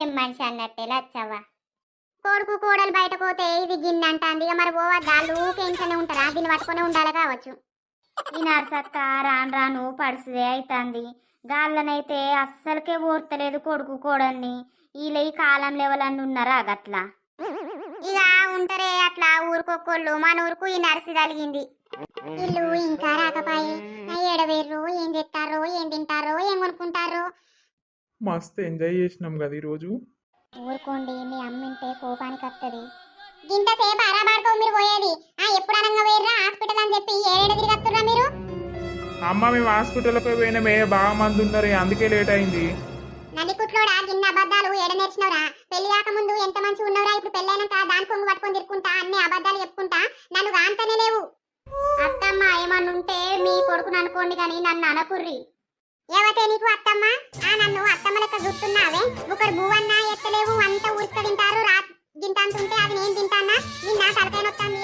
ఏం మనిషి అన్నట్టే వచ్చావా కొడుకు కోడలు బయట పోతే ఇది గిన్నె అంటాంది. ఇక మరి పోవా ఊకే ఊకేంచనే ఉంటారా. దీన్ని పట్టుకునే ఉండాలి కావచ్చు. ఈ నర్సక్క రాను రాను పడుసుదే అవుతుంది గాళ్ళనైతే అస్సలకే ఓర్తలేదు కొడుకు కోడల్ని. వీళ్ళ ఈ కాలం లెవెలన్నీ ఉన్నారా గట్లా? ఇక ఉంటారే అట్లా ఊరుకోళ్ళు మన ఊరుకు ఈ నర్సి తలిగింది వీళ్ళు ఇంకా రాకపాయే ఎడవేర్రు ఏం చేస్తారో ఏం తింటారో ఏం కొనుక్కుంటారో మస్తు ఎంజాయ్ చేసినాం కదా ఈరోజు. ఊరుకోండి మీ అమ్మింటే కోపానికి వస్తుంది ఇంతసేపు అరాబాడుకో మీరు పోయేది? ఆ ఎప్పుడు అనంగా వేర్రా హాస్పిటల్ అని చెప్పి ఏడేడు తిరిగత్తుర్రా మీరు? అమ్మ మేము హాస్పిటల్కి పోయినామే బాగా మంది ఉన్నారు. అందుకే లేట్ అయింది. నల్లికుట్లోడా గిన్న అబద్ధాలు ఏడ నేర్చినవరా పెళ్ళి కాకముందు ఎంత మంచి ఉన్నవరా ఇప్పుడు పెళ్ళైనాక దాని కొంగు పట్టుకొని తిరుక్కుంటా? అన్ని అబద్ధాలు చెప్పుకుంటా? నన్ను కాంతనే లేవు. అత్తమ్మ ఏమన్నుంటే మీ కొడుకుని అనుకోండి కానీ నన్ను అనకుర్రి. ఏవతే నీకు అత్తమ్మ? ఆ నన్ను అత్తమ్మ లెక్క